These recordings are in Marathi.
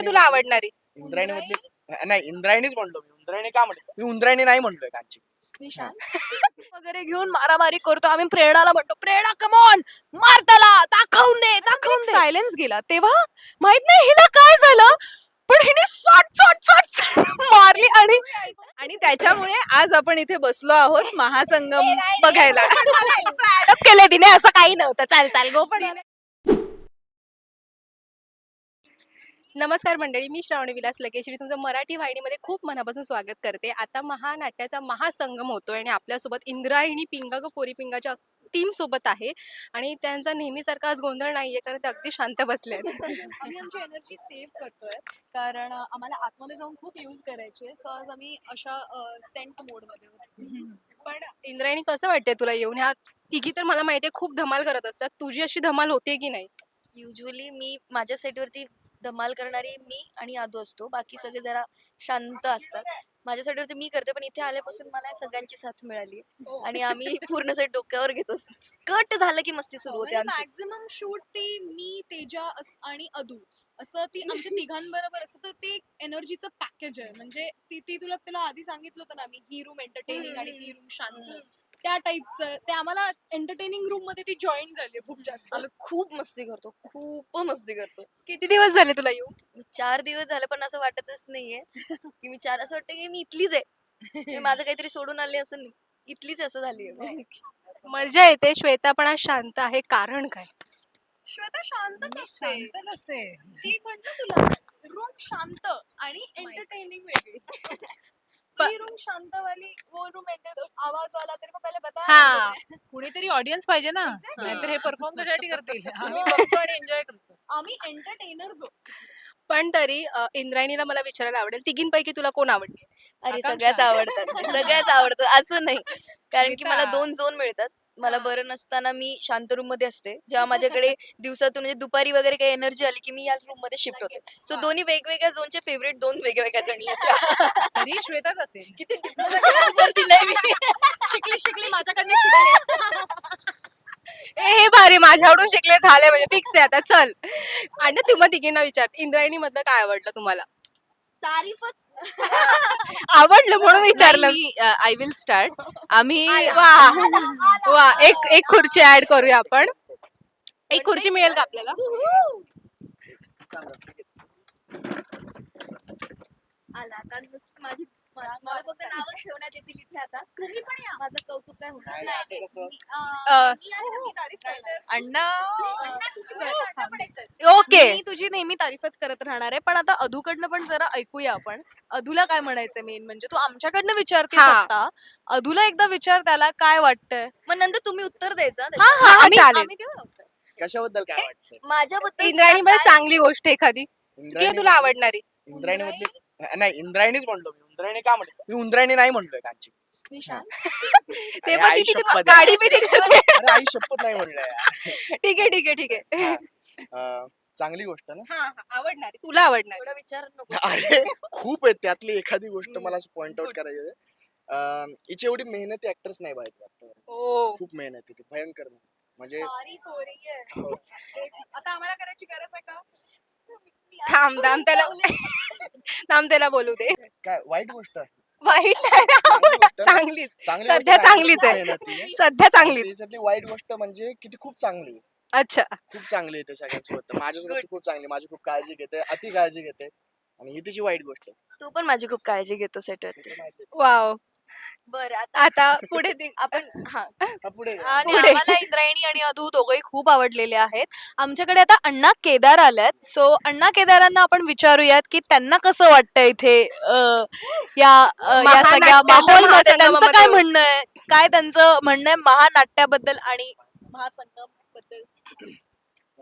तुला आवडणारी. इंद्रायणी मधली नाही इंद्रायणीच म्हणलो मी. इंद्रायणी का म्हणतो मी इंद्रायणी नाही म्हणलोय कांची. वगैरे घेऊन मारामारी करतो. आम्ही प्रेरणाला म्हणतो प्रेरणा कमॉन मार त्याला! दाखवून दे दाखवून दे. सायलेन्स गेला. तेव्हा माहीत नाही हिला काय झालं पण हिने सट सट सट सट मारली आणि आणि त्याच्यामुळे आज आपण इथे बसलो आहोत महासंगम बघायला. केले तिने असं काही नव्हतं. चाल चाल गो पण नमस्कार मंडळी मी श्रावणी विलास लगेश्री तुमचं मराठी वाहिनीमध्ये खूप मनापासून स्वागत करते. आता महानाट्याचा महासंगम होतोय आणि आपल्यासोबत इंद्रायणी पिंगा ग पोरी पिंगाच्या टीम सोबत आहे. आणि त्यांचा नेहमीसारखा आज गोंधळ नाहीये कारण ते अगदी शांत बसले आम्ही आमची एनर्जी सेव्ह करतोय कारण आम्हाला आतमध्ये जाऊन खूप यूज करायची आहे. सो आज आम्ही अशा सेंट मोडमध्ये होतो. पण इंद्रायणी कसं वाटतंय तुला येऊन? ह्या तिघी तर मला माहिती आहे खूप धमाल करत असतात. तुझी अशी धमाल होते की नाही? युजली मी माझ्या सेटवरती धमाल करणारी मी आणि आदू असतो. बाकी सगळे जरा शांत असतात. माझ्या सेटवरती मी करते पण इथे आल्यापासून मला सगळ्यांची साथ मिळाली. आणि आम्ही पूर्ण सेट डोक्यावर घेतो. कट झालं की मस्ती सुरू होते आमची. मॅक्झिमम शूट ती मी तेजा आणि अदू असं ती आमच्या तिघांबरोबर असं तर ते एनर्जीचं पॅकेज आहे. म्हणजे ती ती तुला तुला आधी सांगितलं होतं ना आम्ही ही रूम एंटरटेनिंग आणि ती रूम शांत. त्या टाईपचं ते आम्हाला एंटरटेनिंग रूममध्ये ती जॉईन झाली खूप जास्त. आम्ही खूप मस्ती करतो. खूप मस्ती करतो. किती दिवस झाले तुला येऊन? मी चार दिवस झाले पण असं वाटतच नाहीये. की मी चार असं वाटतं की मी इथलीच आहे. मी माझं काहीतरी सोडून आले असं नाही. इथलीच असं झाली मर्जा येते. श्वेता पण आज शांत आहे. कारण काय? श्वेता शांतच असते ती म्हणतो तुला रूम शांत आणि एंटरटेनिंग वेगळी. ती रूम शांत वाली वो रूम आवाज वाला तेरे को पहले बता हा. कुणीतरी ऑडियन्स पाहिजे ना. Exactly. नाहीतर हे परफॉर्म कशासाठी करतील? आम्ही हो. बघतो आणि एन्जॉय करतो. आम्ही एंटरटेनर्स पण तरी अ, इंद्रायणीला मला विचारायला आवडेल तिघींपैकी तुला कोण आवडते? अरे आकांक्षा. सगळ्याच आवडतात. सगळ्याच आवडतात. असं नाही. कारण की मला श्वेता. दोन झोन मिळतात. मला बरं नसताना मी शांत रूममध्ये असते. जेव्हा माझ्याकडे दिवसातून म्हणजे दुपारी वगैरे काही एनर्जी आली की मी या रूममध्ये शिफ्ट होते सो दोन्ही वेगवेगळ्या झोनचे फेवरेट दोन वेगवेगळ्या जणी श्वेताच असेल. किती दिलंय मी. शिकली शिकली माझ्याकडनं शिकली. ए हे भारी माझ्याकडून शिकले झाले म्हणजे फिक्स आहे आता चल. आणि तुम्हा तिघींना विचार. इंद्रायणी मधलं काय आवडलं तुम्हाला? तारीफच. आवडलं म्हणून विचारलं. आय विल स्टार्ट आम्ही वा. वा एक एक खुर्ची ऍड करूया आपण. एक खुर्ची मिळेल का आपल्याला? आला आता नुसतं माझी मला मला फक्त नावच ठेवण्यात येतील इथे आता. तुम्ही पण या. माझं कौतुक काय होणार नाही, असं कसं? अ, मी आहे ना, मी तारीफ करणार. अण्णा. अण्णा, तुम्ही पण अण्णा पण येतात. ओके. मी तुझी नेहमी तारीफच करत राहणार आहे पण आता अधूकडनं पण जरा ऐकूया आपण. अधूला काय म्हणायचंय मेन म्हणजे तू आमच्याकडनं विचारते हा. आता अधूला एकदा विचार त्याला काय वाटतंय? मग नंतर तुम्ही उत्तर द्यायचं हा हा चालेल. कशाबद्दल काय वाटतं माझ्याबद्दल इंद्रायणी मध्ये चांगली गोष्ट एखादी. किंवा इंद्रायणी तुला आवडणारी? इंद्रायणी मधली नाही इंद्रायणीच म्हणलो मी. इंद्रायणी का म्हणतो मी इंद्रायणी नाही म्हणलोय कांची. ते अरे पण आई ती किती शपथ आहे. गाडी बी निघते. अरे आई शपथ नाही म्हणलोय ठीक आहे ठीक आहे ठीक आहे. अं, चांगली गोष्ट ना? हा हा. आवडणारी. तुला आवडणारी. थोडा विचार नको. अरे खूप आहेत त्यातली एखादी गोष्ट मला पॉइंट आउट करायची आहे. अं, हिची एवढी मेहनती ऍक्टर्स नाही पाहिजे. हो. खूप मेहनत आहे ती. भयंकर मेहनत. म्हणजे तारीफ हो रही है. आता आम्हाला करायची गरज आहे का? थांब थांब त्याला थांब त्याला बोलू दे काय वाईट गोष्ट आहे वाईट नाही चांगली गोष्ट. चांगलीच चांगली सध्या नाही, चांगलीच आहे मेहनती आहे. सध्या चांगलीच त्याच्यातली वाईट गोष्ट म्हणजे की ती खूप चांगली आहे. अच्छा खूप चांगली आहे सगळ्यांसोबत माझ्यासोबत ती खूप चांगली आहे. माझी खूप काळजी घेते अति काळजी घेते आणि ही तिची वाईट गोष्ट आहे. तू पण माझी खूप काळजी घेतो माहिती आहे. वाव बरं आता आता पुढे आपण हा हा, पुढे जा. आणि पुढे. आम्हाला इंद्रायणी आणि अधू दोघंही खूप आवडलेले आहेत आमच्याकडे आता अण्णा केदार आल्यात सो अण्णा केदारांना आपण विचारूयात की त्यांना कसं वाटतं इथे अं, या अं, या सगळ्या महानाट्याच्या माहोलमध्ये त्यांचं काय महासंगमामध्ये. म्हणणं आहे काय त्यांचं म्हणणं आहे महानाट्याबद्दल आणि महासंगमबद्दल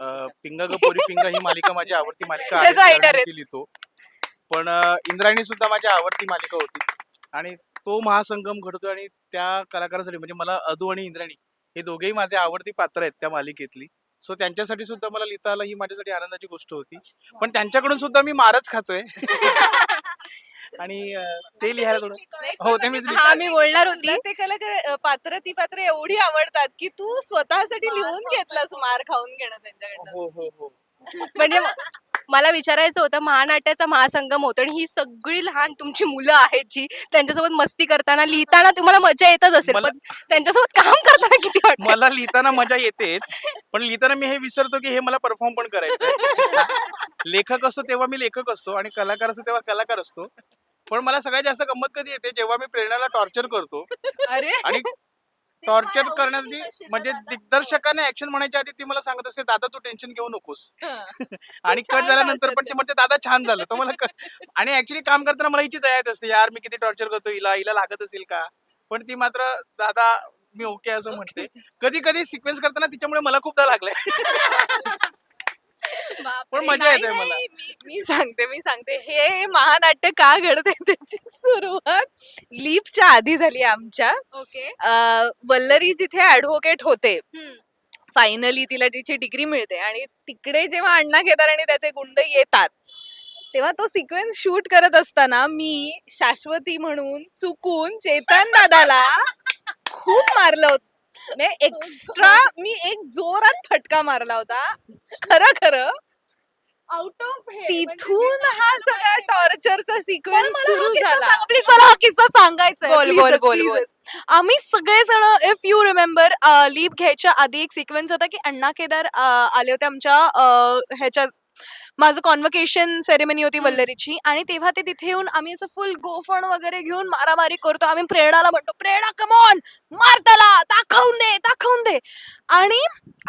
अ, पिंगा ग पोरी पिंगा ही मालिका माझी आवडती मालिका त्याचा आहे writer आहे. त्यावरती लिहितो पण अ, इंद्रायणी सुद्धा माझी आवडती मालिका होती आणि तो महासंगम घडतो आणि त्या कलाकारासाठी म्हणजे मला अदू आणि इंद्रायणी हे दोघेही माझे आवडती पात्र आहेत त्या मालिकेतली. सो त्यांच्यासाठी सुद्धा मला लिहिता आलं ही माझ्यासाठी आनंदाची गोष्ट होती. पण त्यांच्याकडून सुद्धा मी मारच खातोय. आणि ते लिहायला थोडं हो ते मीच हा. मी बोलणार होती. ते कलाकार पात्र ती पात्र एवढी आवडतात की तू स्वतःसाठी लिहून घेतलंस मार खाऊन घेणं त्यांच्याकडनं. हो हो हो. म्हणजे मला विचारायचं होतं महानाट्याचा महासंगम होतो आणि ही सगळी लहान तुमची मुलं आहेत जी त्यांच्यासोबत मस्ती करताना लिहिताना तुम्हाला मजा येतच असेल. पण त्यांच्यासोबत काम करताना किती वाटतं मला लिहिताना मजा येतेच पण लिहिताना मी हे विसरतो की हे मला परफॉर्म पण करायचं लेखक असतो तेव्हा मी लेखक असतो आणि कलाकार असतो तेव्हा कलाकार असतो. पण मला सगळ्यात जास्त गंमत कधी येते? जेव्हा मी प्रेरणाला टॉर्चर करतो. अरे! आणि टॉर्चर करण्याची म्हणजे दिग्दर्शकाने ऍक्शन म्हणायच्या आधी ती मला सांगत असते दादा तू टेन्शन घेऊ नकोस. आणि कट झाल्यानंतर पण ते म्हणते दादा छान झालं. तर मला आणि ऍक्च्युली काम करताना मला हिची दया येत असते यार मी किती टॉर्चर करतो हिला हिला लागत असेल का? पण ती मात्र दादा मी ओके असं म्हणते. कधी कधी सिक्वेन्स करताना तिच्यामुळे मला खूपदा लागलंय. पण मजा येते मला. मी मी सांगते मी सांगते. हे महानाट्य का घडते त्याची सुरुवात लीपच्या आधी झाली आमच्या. ओके. वल्लरी जिथे ऍडव्होकेट होते फायनली तिला तिची डिग्री मिळते. आणि तिकडे जेव्हा अण्णा केदार आणि त्याचे गुंड येतात तेव्हा तो सिक्वेन्स शूट करत असताना मी शाश्वती म्हणून चुकून चेतन दादाला खूप मारलं होतं. एक्स्ट्रा मी एक जोरात फटका मारला होता. खरं खरं. आउट ऑफ तिथून हा सगळा टॉर्चरचा सिक्वेन्स सुरू झाला. प्लीज मला हा किस्सा सांगायचा आहे. बोल, बोल, बोल. आम्ही सगळेजण इफ यू रिमेंबर लीप घ्यायच्या आधी एक सिक्वेन्स होता की अण्णा केदार अ, आले होते आमच्या अ, ह्याच्या माझं कॉन्व्हकेशन सेरेमनी होती वल्लरीची आणि तेव्हा ते तिथे येऊन आम्ही असं फुल गोफण वगैरे घेऊन मारामारी करतो. आम्ही प्रेरणाला म्हणतो प्रेरणा कमॉन मार त्याला! दाखवून दे दाखवून दे! आणि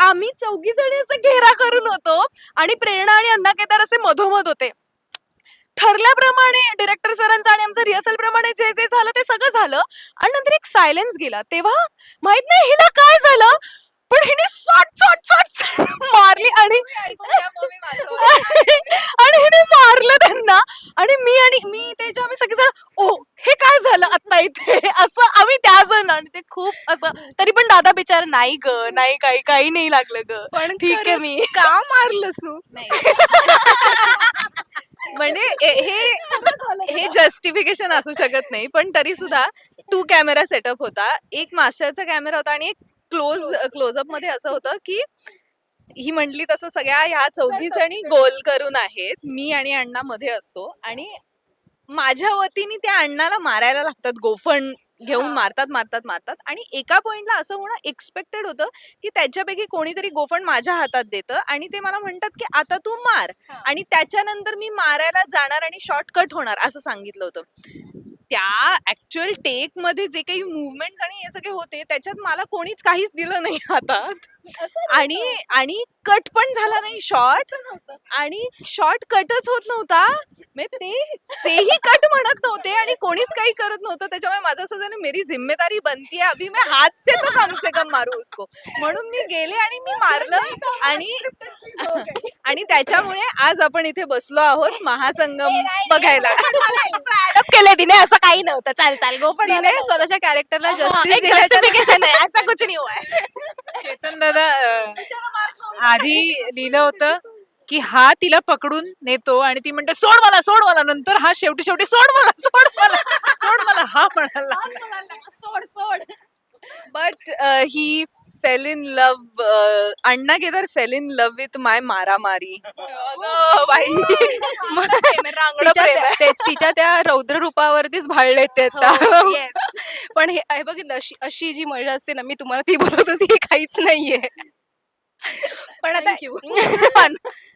आम्ही चौघी जणी असं घेरा करून होतो आणि प्रेरणा आणि अण्णा केदार असे मधोमध होते. ठरल्याप्रमाणे डिरेक्टर सरांचं आणि आमचं रिहर्सल प्रमाणे जे जे झालं ते सगळं झालं आणि नंतर एक सायलेन्स गेला. तेव्हा माहीत नाही हिला काय झालं? पण हिने सट सट सट मारली आणि आणि हिने मारलं त्यांना. आणि मी आणि मी त्याच्या आम्ही सगळेजण ओ हे काय झालं आता इथे? असं आम्ही त्या जण आणि ते खूप असं तरी पण दादा बिचार नाही ग नाही काही काही नाही लागलं ग. पण ठीक आहे मी. का मारलंस तू? म्हणजे हे हे जस्टिफिकेशन असू शकत नाही पण तरी सुद्धा टू कॅमेरा सेटअप होता एक मास्टरचा कॅमेरा होता आणि एक क्लोज क्लोजअपमध्ये असं होतं की ही म्हणली तसं सगळ्या ह्या चौघी जणी गोल करून आहेत. मी आणि अण्णा मध्ये असतो. आणि माझ्या वतीने त्या अण्णाला मारायला लागतात. गोफण घेऊन मारतात मारतात मारतात. आणि एका पॉइंटला असं होणं एक्सपेक्टेड होतं की त्याच्यापैकी कोणीतरी गोफण माझ्या हातात देतं आणि ते मला म्हणतात की आता तू मार. आणि त्याच्यानंतर मी मारायला जाणार आणि शॉर्टकट होणार असं सांगितलं होतं. त्या ऍक्च्युअल टेकमध्ये जे काही मुवमेंट आणि हे सगळे होते त्याच्यात मला कोणीच काहीच दिलं नाही हातात आणि आणि कट पण झाला नाही शॉर्ट आणि शॉर्ट कटच होत नव्हता. ते तेही कट म्हणत नव्हते आणि कोणीच काही करत नव्हतं. त्याच्यामुळे माझं असं झालं मेरी जिम्मेदारी बनती है अभी मैं हात से तो कम से कम मारू उसको. म्हणून मी गेले आणि मी मारलं आणि आणि त्याच्यामुळे आज आपण इथे बसलो आहोत महासंगम बघायला. केले तिने असं काही नव्हतं. चाल चाल गो पण स्वतःच्या कॅरेक्टरला जस्टिफिकेशन आहे असं कुछ नाही है दादा अं, आधी लिहिलं होतं की हा तिला पकडून नेतो आणि ती म्हणते सोड मला सोड मला. नंतर हा शेवटी शेवटी सोड मला सोड मला सोड मला. हा सोड but he fail in love Anna Kedar fail in love with my मारामारी अगं बाई रांगडं तिच्या प्रेम त्या- आहे. तेच तिच्या त्या रौद्र रूपावरतीच भाळले ते आता. हो, yes. पण हे हे बघितलं अशी अशी जी मजा असते ना मी तुम्हाला ती बोलत होती हे काहीच नाहीये. पण आता पण,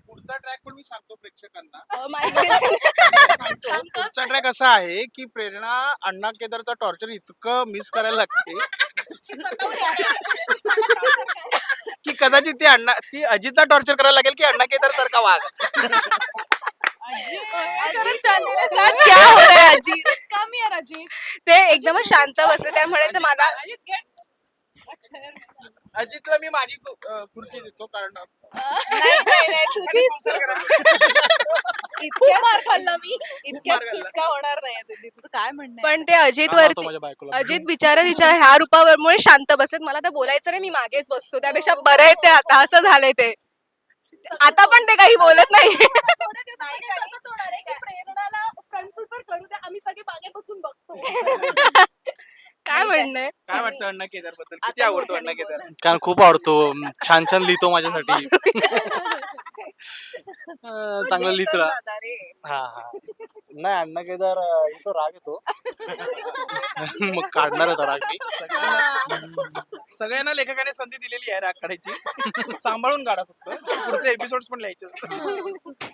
पुढचा ट्रॅक पण मी सांगतो प्रेक्षकांना. अं, माहिती- सांगतो. पुढचा ट्रॅक असा आहे की प्रेरणा अण्णा केदारचा टॉर्चर इतकं मिस करायला लागते. की कदाचित ती अण्णा ती अजितला टॉर्चर करायला लागेल की अण्णा केदार सारखा वाघ. ते एकदमच शांत बसले त्या म्हणायचं मला अजितला मी माझी खुर्ची देतो कारण नाही, नाही, नाही, तुझी खूप मार खाल्ला मी इतक्यात मार घालला. सुटका होणार नाही तुझी तुझं काय म्हणणं आहे? पण ते अजित हा, मारतो वरती माझ्या बायकोला. अजित बिचारा तिच्या ह्या रूपामुळे शांत बसत मला तर बोलायचं नाही मी मागेच बसतो त्यापेक्षा बरं आहे ते आता असं झालंय ते आता पण ते काही बोलत नाही प्रेरणाला फ्रंट फुटवर करू द्या आम्ही सगळे मागे बसून बघतो काय म्हणणं? काय वाटतं अण्णा केदारबद्दल किती आता आवडतो मोठ्याने अण्णा केदार कारण खूप आवडतो. छान छान लिहितो माझ्यासाठी. अं, चांगलं लिहित राहा दादा रे. हा हा. नाही अण्णा केदार अं, येतो राग येतो. मग काढणार होता राग मी. सगळ्यांना लेखकाने संधी दिलेली आहे राग काढायची. सांभाळून काढा फक्त. पुढचे एपिसोड पण लिहायचे असतात.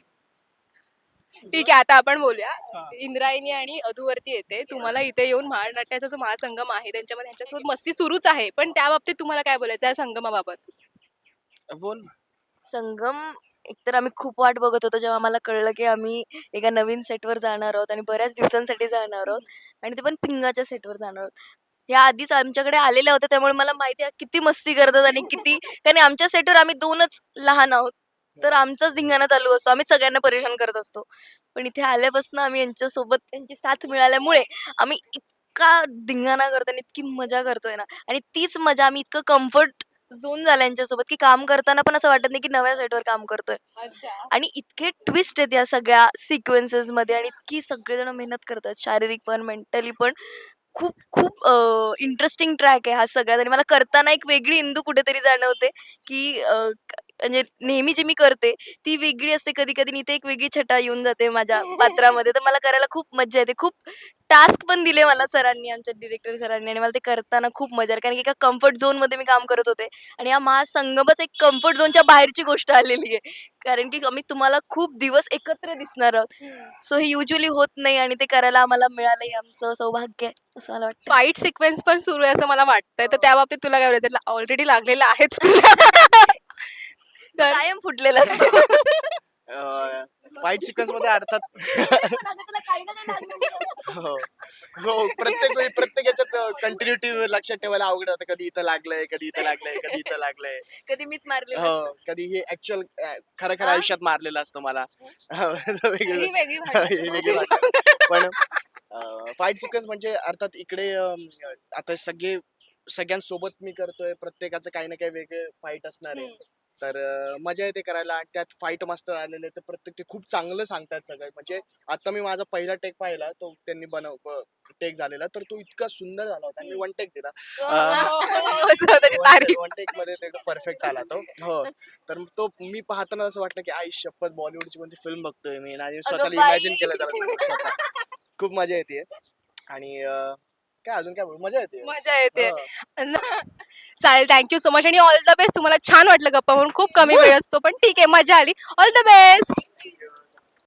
ठीक आहे आता आपण बोलूया. इंद्रायणी आणि अधूवरती येते. तुम्हाला इथे येऊन महानाट्याचा जो महासंगम आहे त्यांच्यामध्ये त्यांच्यासोबत मस्ती सुरूच आहे. पण त्या बाबतीत तुम्हाला काय बोलायचं आहे संगमाबाबत? बोल संगम एकतर आम्ही खूप वाट बघत होतो जेव्हा आम्हाला कळलं की आम्ही एका नवीन सेटवर जाणार आहोत आणि बऱ्याच दिवसांसाठी जाणार आहोत आणि ते पण पिंगाच्या सेटवर जाणार आहोत. ह्या आधीच आमच्याकडे आलेल्या होत्या त्यामुळे मला माहिती आहे किती मस्ती करतात आणि किती कारण आमच्या सेटवर आम्ही दोनच लहान आहोत. तर आमचाच धिंगाणा चालू असतो. आम्ही सगळ्यांना परेशान करत असतो. पण इथे आल्यापासून आम्ही यांच्यासोबत त्यांची साथ मिळाल्यामुळे आम्ही इतका धिंगाणा करतो आणि इतकी मजा करतोय ना. आणि तीच मजा आम्ही इतकं कम्फर्ट झोन झाला यांच्यासोबत की काम करताना पण असं वाटत नाही की नव्या सेटवर काम करतोय. आणि इतके ट्विस्ट आहेत या सगळ्या सिक्वेन्सेस मध्ये आणि इतकी सगळेजण मेहनत करतात. शारीरिक पण मेंटली पण. खूप खूप इंटरेस्टिंग ट्रॅक आहे हा सगळ्यात. आणि मला करताना एक वेगळी इंदू कुठेतरी जाणवते की म्हणजे नेहमी जी मी करते ती वेगळी असते कधी कधी आणि इथे एक वेगळी छटा येऊन जाते माझ्या पात्रामध्ये. तर मला करायला खूप मज्जा येते. खूप टास्क पण दिले मला सरांनी आमच्या डिरेक्टर सरांनी. आणि मला ते करताना खूप मजा आली. कारण की एका कम्फर्ट झोनमध्ये मी काम करत होते. आणि हा महासंगमच एक कम्फर्ट झोनच्या बाहेरची गोष्ट आलेली आहे. कारण की आम्ही तुम्हाला खूप दिवस एकत्र दिसणार आहोत. सो हे युजली होत नाही आणि ते करायला आम्हाला मिळालं हे आमचं सौभाग्य आहे असं मला वाटतं. फाईट सिक्वेन्स पण सुरू आहे असं मला वाटतंय. तर त्या बाबतीत तुला काय बोलायचं? ऑलरेडी लागलेलं आहेच तुला. तर कायम फुटलेलं असतं. फाईट सिक्वेन्समध्ये अर्थात हो. हो प्रत्येक वेळी प्रत्येक याच्यात कंटिन्युटी लक्षात ठेवायला अवघड होतं कधी इथं लागलंय कधी इथं लागलंय कधी इथं लागलंय. कधी मीच मारले हो कधी हे ऍक्च्युअल खरं खरं हा? आयुष्यात मारलेलं असतं मला. हो, वेगळं. ही वेगळी हे वेगळी. पण फाईट सिक्वेन्स म्हणजे अर्थात इकडे अं, आता सगळे सगळ्यांसोबत मी करतोय. प्रत्येकाचं काही ना काही वेगळे फाईट असणार आहे. तर मजा येते करायला. आणि त्यात फाईट मास्टर आलेले तर प्रत्येक ते खूप चांगलं सांगतात सगळे. म्हणजे आता मी माझा पहिला टेक पाहिला तो त्यांनी बनव टेक झालेला. तर तो इतका सुंदर झाला होता. मी वन टेक दिला. वन टेक मध्ये ते परफेक्ट आला तो. हो. तर तो मी पाहताना असं वाटलं की आई शपथ बॉलिवूडची कोणती फिल्म बघतोय मी. आणि स्वतःला. इमॅजिन केलं. खूप मजा येते. आणि काय अजून काय बोलू? मजा येते. मजा येते. हो. चालेल थँक्यू सो मच आणि ऑल द बेस्ट तुम्हाला छान वाटलं गप्पा म्हणून खूप कमी वेळ असतो पण ठीक आहे मजा आली. All the best